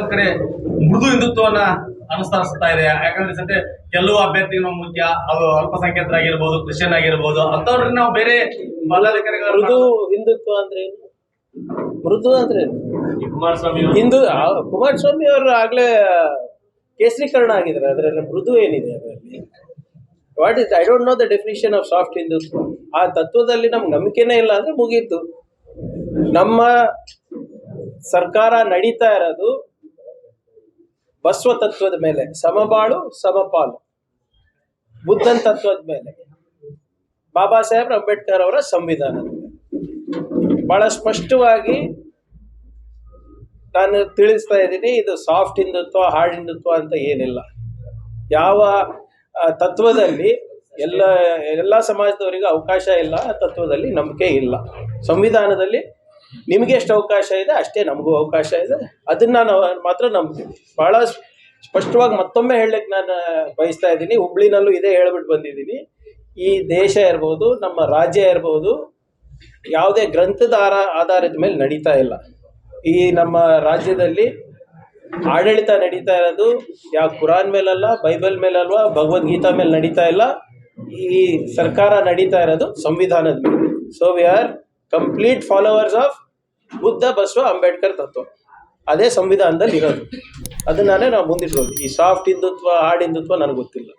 ಒಂದ್ ಕಡೆ ಮೃದು ಹಿಂದುತ್ವವನ್ನ ಅನುಸರಿಸ್ತಾ ಇದೆ. ಯಾಕಂದ್ರೆ ಸದ್ಯ ಕೆಲವು ಅಭ್ಯರ್ಥಿಗಳು ಮುಖ್ಯ ಅದು ಅಲ್ಪಸಂಖ್ಯಾತರಾಗಿರ್ಬೋದು ಕ್ರಿಶ್ಚಿಯನ್ ಆಗಿರ್ಬೋದು ಅಂತವ್ರನ್ನ ನಾವು ಬೇರೆ ಮೃದು ಹಿಂದುತ್ವ ಅಂದ್ರೆ ಏನು? ಮೃದು ಅಂದ್ರೆ? ಕುಮಾರಸ್ವಾಮಿ ಹಿಂದೂ ಕುಮಾರಸ್ವಾಮಿ ಅವರು ಆಗ್ಲೇ ಕೇಸರೀಕರಣ ಆಗಿದ್ದಾರೆ. ಅದರಲ್ಲಿ ಮೃದು ಏನಿದೆ ಅದರಲ್ಲಿ? What is I don't know the definition of soft Hindutva. ಆ ತತ್ವದಲ್ಲಿ ನಮ್ಗೆ ನಂಬಿಕೆನೇ ಇಲ್ಲ ಅಂದ್ರೆ ಮುಗೀತು. ನಮ್ಮ ಸರ್ಕಾರ ನಡೀತಾ ಇರೋದು ಬಸವ ತತ್ವದ ಮೇಲೆ, ಸಮಬಾಳು, ಸಮಪಾಲು. ಬುದ್ಧನ್ ತತ್ವದ ಮೇಲೆ. ಬಾಬಾ ಸಾಹೇಬ್ ಅಂಬೇಡ್ಕರ್ ಅವರ ಸಂವಿಧಾನ ಬಹಳ ಸ್ಪಷ್ಟವಾಗಿ ನಾನು ತಿಳಿಸ್ತಾ ಇದ್ದೀನಿ, ಇದು ಸಾಫ್ಟ್ ಹಿಂದುತ್ವ ಹಾರ್ಡ್ ಹಿಂದುತ್ವ ಅಂತ ಏನಿಲ್ಲ. ಯಾವ ತತ್ವದಲ್ಲಿ ಎಲ್ಲ ಎಲ್ಲ ಸಮಾಜದವರಿಗೂ ಅವಕಾಶ ಇಲ್ಲ, ತತ್ವದಲ್ಲಿ ನಂಬಿಕೆ ಇಲ್ಲ. ಸಂವಿಧಾನದಲ್ಲಿ ನಿಮಗೆ ಎಷ್ಟು ಅವಕಾಶ ಇದೆ? ಅಷ್ಟೇ ನಮಗೂ ಅವಕಾಶ ಇದೆ. ಅದನ್ನ ನಾವು ಮಾತ್ರ ನಂಬ್ತೀವಿ. ಬಹಳ ಸ್ಪಷ್ಟವಾಗಿ ಮತ್ತೊಮ್ಮೆ ಹೇಳಲಿಕ್ಕೆ ನಾನು ಬಯಸ್ತಾ ಇದ್ದೀನಿ. ಹುಬ್ಳಿನಲ್ಲೂ ಇದೇ ಹೇಳ್ಬಿಟ್ಟು ಬಂದಿದ್ದೀನಿ. ಈ ದೇಶ ಇರ್ಬೋದು, ನಮ್ಮ ರಾಜ್ಯ ಇರ್ಬೋದು, ಯಾವುದೇ ಗ್ರಂಥದ ಆಧಾರದ ಮೇಲೆ ನಡೀತಾ ಇಲ್ಲ. ಈ ನಮ್ಮ ರಾಜ್ಯದಲ್ಲಿ ಆಡಳಿತ ನಡೀತಾ ಇರೋದು ಯಾವ ಕುರಾನ್ ಮೇಲಲ್ಲ, ಬೈಬಲ್ ಮೇಲಲ್ವ, ಭಗವದ್ಗೀತಾ ಮೇಲೆ ನಡೀತಾ ಇಲ್ಲ. ಈ ಸರ್ಕಾರ ನಡೀತಾ ಇರೋದು ಸಂವಿಧಾನದ ಮೇಲೆ. So we are complete followers of Buddha, Basava, Ambedkar ತತ್ವ. ಅದೇ ಸಂವಿಧಾನದಲ್ಲಿ ಇರೋದು. ಅದನ್ನೇ ನಾವು ಮುಂದಿಟ್ಬೋದು ಈ ಸಾಫ್ಟ್ ಹಿಂದುತ್ವ ಹಾರ್ಡ್ ಹಿಂದುತ್ವ ನನಗೆ ಗೊತ್ತಿಲ್ಲ.